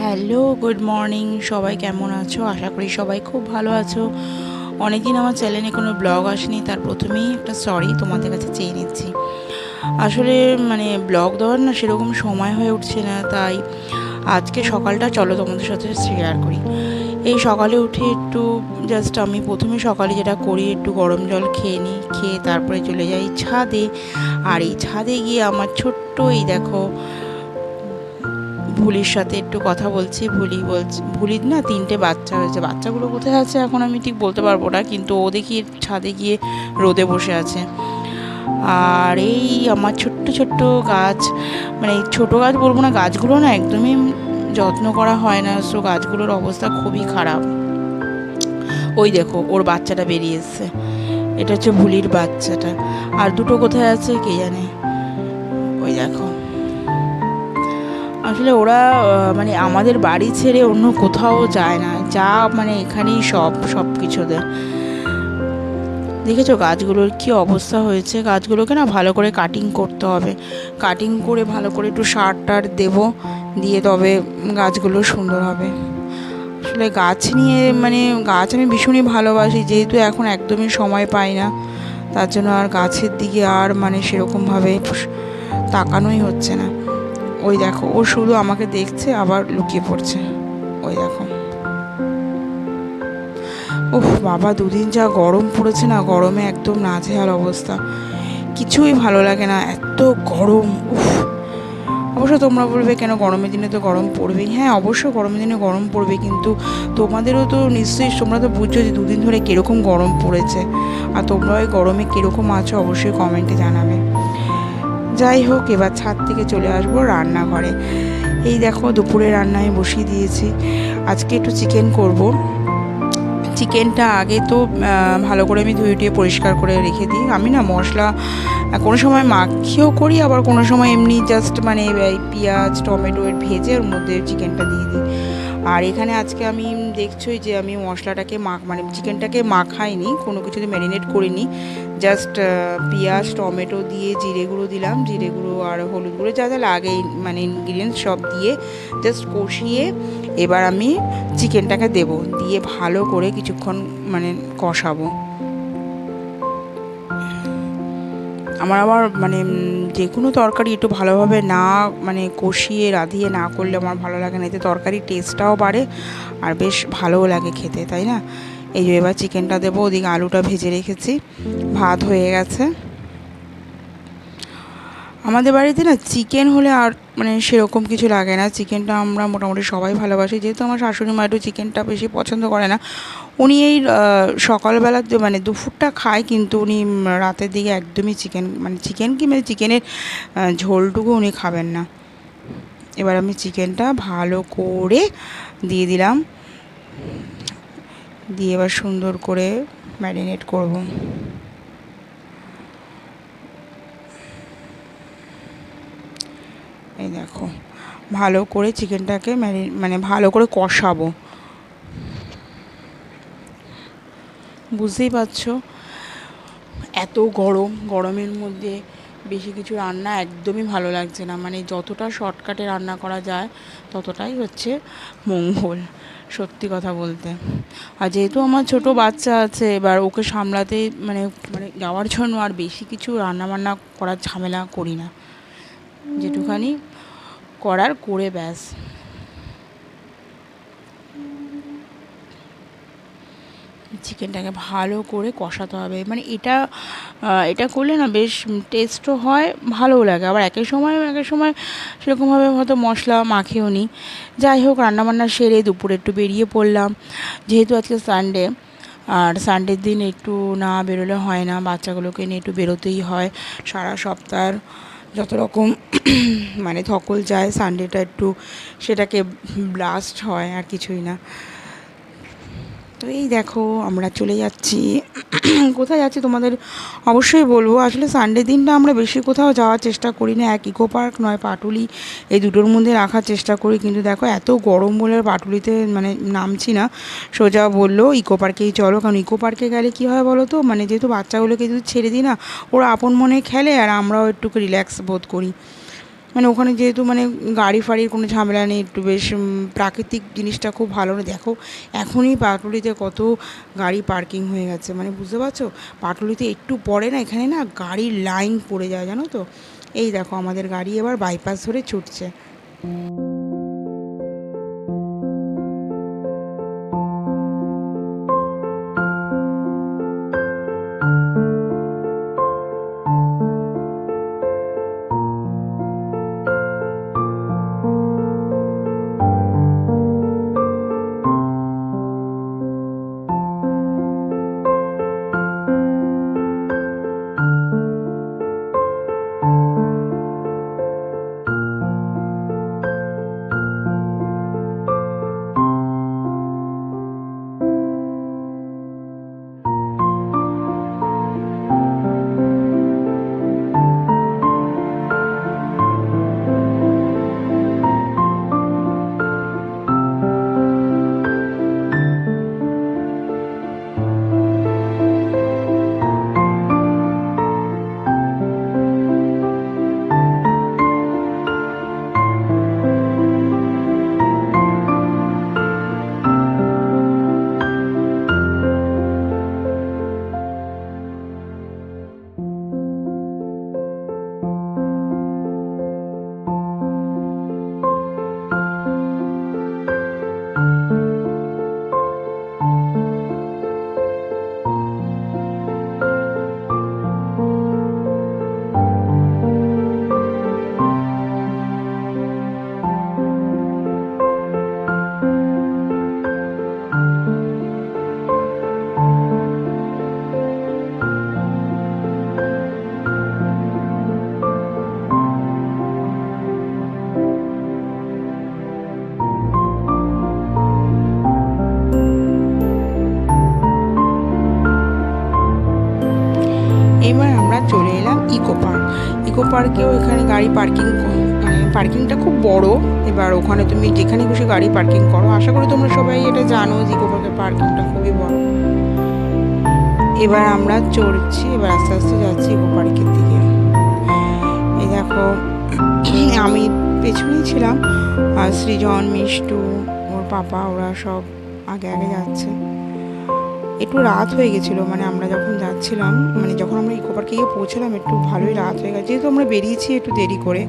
Hello, good morning. সবাই কেমন আছো? আশা করি সবাই খুব ভালো আছো। অনেকদিন আমার চ্যানেলে কোনো ব্লগ আসেনি, তার প্রথমেই একটা সরি তোমাদের কাছে চেয়ে নিচ্ছি। আসলে মানে ব্লগ দেওয়ার না সেরকম সময় হয়ে উঠছে না, তাই আজকে সকালটা চলো তোমাদের সাথে শেয়ার করি। এই সকালে উঠে একটু জাস্ট আমি প্রথমে সকালে যেটা করি, একটু গরম জল খেয়ে নিই, খেয়ে তারপরে চলে যাই ছাদে। আর এই ছাদে গিয়ে আমার ছোট্ট এই দেখো ভুলির সাথে একটু কথা বলছি, ভুলি বলছি, ভুলির না তিনটে বাচ্চা হয়েছে। বাচ্চাগুলো কোথায় আছে এখন আমি ঠিক বলতে পারব না, কিন্তু ও দেখি ছাদে গিয়ে রোদে বসে আছে। আর এই আমার ছোট্ট ছোট্ট গাছ মানে ছোটো গাছ বলব না, গাছগুলো না একদমই যত্ন করা হয় না সো গাছগুলোর অবস্থা খুবই খারাপ। ওই দেখো, ওর বাচ্চাটা বেরিয়ে এসছে। এটা হচ্ছে ভুলির বাচ্চাটা। আর দুটো কোথায় আছে কে জানে? ওই দেখো। আসলে ওরা মানে আমাদের বাড়ি ছেড়ে অন্য কোথাও যায় না। যা মানে এখানেই সব সব কিছুতে। দেখেছ গাছগুলোর কি অবস্থা হয়েছে? গাছগুলোকে না ভালো করে কাটিং করতে হবে। কাটিং করে ভালো করে একটু সার টার দেবো, দিয়ে তবে গাছগুলো সুন্দর হবে। আসলে গাছ নিয়ে মানে গাছ আমি ভীষণই ভালোবাসি, যেহেতু এখন একদমই সময় পাই না। তার জন্য আর গাছের দিকে আর মানে সেরকমভাবে তাকানোই হচ্ছে না। ওই দেখো, ও শুধু আমাকে দেখছে, আবার লুকিয়ে পড়ছে। ওই দেখো। উফ, বাবা, দুদিন যা গরম পড়েছে না, গরমে একদম নাজেহাল অবস্থা। কিছুই ভালো লাগে না, এত গরম, উফ। অবশ্য তোমরা বলবে, কেন গরমের দিনে তো গরম পড়বেই? হ্যাঁ অবশ্যই গরমের দিনে গরম পড়বে, কিন্তু তোমাদেরও তো নিশ্চয়ই, তোমরা তো বুঝছ যে দুদিন ধরে কীরকম গরম পড়েছে। আর তোমরা ওই গরমে কীরকম আছো, অবশ্যই কমেন্টে জানাবে। যাই হোক, এবার ছাদ থেকে চলে আসব রান্নাঘরে। এই দেখো, দুপুরে রান্না আমি বসিয়ে দিয়েছি। আজকে একটু চিকেন করব। চিকেনটা আগে তো ভালো করে আমি ধুয়ে টুয়ে পরিষ্কার করে রেখে দিই। আমি না মশলা কোনো সময় মাখিয়েও করি, আবার কোনো সময় এমনি জাস্ট মানে পেঁয়াজ, টমেটো ভেজে ওর মধ্যে চিকেনটা দিয়ে দিই। আর এখানে আজকে আমি দেখছই যে আমি মশলাটাকে মাখ মানে চিকেনটাকে মাখাইনি, কোনো কিছুতে ম্যারিনেট করিনি। জাস্ট পেঁয়াজ, টমেটো দিয়ে জিরে গুঁড়ো দিলাম। জিরে গুঁড়ো আর হলুদ গুঁড়ো যা যা লাগে মানে ইনগ্রিডিয়েন্টস সব দিয়ে জাস্ট কষিয়ে এবার আমি চিকেনটাকে দেব। দিয়ে ভালো করে কিছুক্ষণ মানে কষাবো। আমার আবার মানে যে কোনো তরকারি একটু ভালোভাবে না মানে কষিয়ে, রাঁধিয়ে না করলে আমার ভালো লাগে না। এতে তরকারির টেস্টটাও বাড়ে আর বেশ ভালোও লাগে খেতে, তাই না? এই যে এবার চিকেনটা দেবো, ওদিকে আলুটা ভেজে রেখেছি। ভাত হয়ে গেছে। আমাদের বাড়িতে না চিকেন হলে আর মানে সেরকম কিছু লাগে না। চিকেনটা আমরা মোটামুটি সবাই ভালোবাসি। যেহেতু আমার শাশুড়ি মা একটু চিকেনটা বেশি পছন্দ করে না, উনি এই সকালবেলা মানে দুপুরটা খায় কিন্তু উনি রাতের দিকে একদমই চিকেন মানে চিকেন কি মানে চিকেনের ঝোলটুকু উনি খাবেন না। এবার আমি চিকেনটা ভালো করে দিয়ে দিলাম। দিয়ে এবার সুন্দর করে ম্যারিনেট করব। এই দেখো, ভালো করে চিকেনটাকে ম্যারি মানে ভালো করে কষাবো। বুঝতেই পারছ? এত গরম, গরমের মধ্যে বেশি কিছু রান্না একদমই ভালো লাগছে না। মানে যতটা শর্টকাটে রান্না করা যায়, ততটাই হচ্ছে মঙ্গল, সত্যি কথা বলতে। আর যেহেতু আমার ছোট বাচ্চা আছে, এবার ওকে সামলাতে মানে মানে যাওয়ার জন্য আর বেশি কিছু রান্না বান্না করার ঝামেলা করি না। যেটুখানি করার করে ব্যাস। চিকেনটাকে ভালো করে কষাতে হবে। মানে এটা এটা করলে না বেশ টেস্টও হয়, ভালোও লাগে। আবার একের সময় একের সময় সেরকমভাবে হয়তো মশলা মাখেও নিই যাই হোক, রান্নাবান্না সেরে দুপুরে একটু বেরিয়ে পড়লাম। যেহেতু আজকে সানডে আর সানডের দিন একটু না বেরোলে হয় না, বাচ্চাগুলোকে নিয়ে একটু বেরোতেই হয়। সারা সপ্তাহ যত রকম মানে ধকল যায় সানডেটা একটু সেটাকে ব্লাস্ট হয় আর কিছুই না। তো এই দেখো, আমরা চলে যাচ্ছি। কোথায় যাচ্ছি তোমাদের অবশ্যই বলব, আসলে সানডে দিনটা আমরা বেশি কোথাও যাওয়ার চেষ্টা করি না, এক ইকো পার্ক নয়, পাটুলি, এই দুটোর মধ্যে রাখার চেষ্টা করি। কিন্তু দেখো, এত গরম বলে পাটুলিতে মানে নামছি না, সোজা বলল ইকো পার্কেই চলো, কারণ ইকো পার্কে গেলে কী হয় বলো তো মানে যেহেতু বাচ্চাগুলোকে যদি ছেড়ে দিই না, ওরা আপন মনে খেলে আর আমরাও একটু রিল্যাক্স বোধ করি। মানে ওখানে যেহেতু মানে গাড়ি ফাড়ির কোনো ঝামেলা নেই, একটু বেশ প্রাকৃতিক জিনিসটা খুব ভালো দেখো, এখনই পাটুলিতে কত গাড়ি পার্কিং হয়ে গেছে। মানে বুঝতে পারছ? পাটুলিতে একটু পরে না, এখানে না গাড়ির লাইন পড়ে যায়, জানো তো? এই দেখো, আমাদের গাড়ি এবার বাইপাস ধরে ছুটছে। এবার আমরা চলে এলাম ইকো পার্ক। ইকো পার্কেও এখানে গাড়ি পার্কিং মানে পার্কিংটা খুব বড়। এবার ওখানে তুমি যেখানে খুশি গাড়ি পার্কিং করো। আশা করি তোমরা সবাই এটা জানো যে ইকো পার্কের পার্কিংটা খুবই বড়। এবার আমরা চড়ছি, এবার আস্তে আস্তে যাচ্ছি ইকো পার্কের দিকে। এই দেখো, আমি পেছনেই ছিলাম, আর সৃজন, মিষ্টু, ওর পাপা, ওরা সব আগে আগে যাচ্ছে। একটু রাত হয়ে গেছিল মানে আমরা যখন যাচ্ছিলাম মানে যখন আমরা ইকো পার্কে গিয়ে পৌঁছলাম, একটু ভালোই রাত হয়ে গেছে। যেহেতু আমরা বেরিয়েছি একটু দেরি করে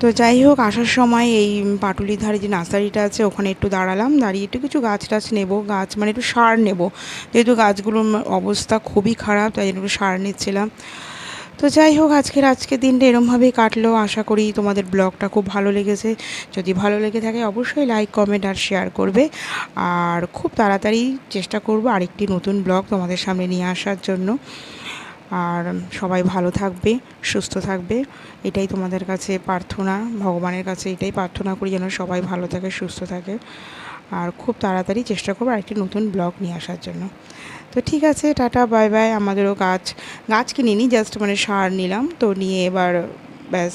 তো যাই হোক, আসার সময় এই পাটুলির ধারে যে নার্সারিটা আছে, ওখানে একটু দাঁড়ালাম। দাঁড়িয়ে একটু কিছু গাছ টাছ নেব। গাছ মানে একটু সার নেব। যেহেতু গাছগুলোর অবস্থা খুবই খারাপ, তাই জন্য একটু সার নিচ্ছিলাম। তো যাই হোক, আজকের আজকের দিনটা এরমভাবেই কাটলো। আশা করি তোমাদের ব্লগটা খুব ভালো লেগেছে। যদি ভালো লেগে থাকে, অবশ্যই লাইক কমেন্ট আর শেয়ার করবে। আর খুব তাড়াতাড়ি চেষ্টা করব আরেকটি নতুন ব্লগ তোমাদের সামনে নিয়ে আসার জন্য। আর সবাই ভালো থাকবে, সুস্থ থাকবে, এটাই তোমাদের কাছে প্রার্থনা, ভগবানের কাছে এটাই প্রার্থনা করি যেন সবাই ভালো থাকে, সুস্থ থাকে। আর খুব তাড়াতাড়ি চেষ্টা করব আরেকটি নতুন ব্লগ নিয়ে আসার জন্য। তো ঠিক আছে, টাটা, বাই বাই, আমাদেরও গাছ গাছ কিনিনি, জাস্ট মানে সার নিলাম, তো নিয়ে এবার ব্যাস,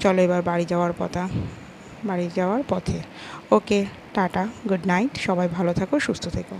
চলো এবার বাড়ি যাওয়ার পথা, বাড়ি যাওয়ার পথে। ওকে, টাটা, গুড নাইট, সবাই ভালো থাকো, সুস্থ থেকো।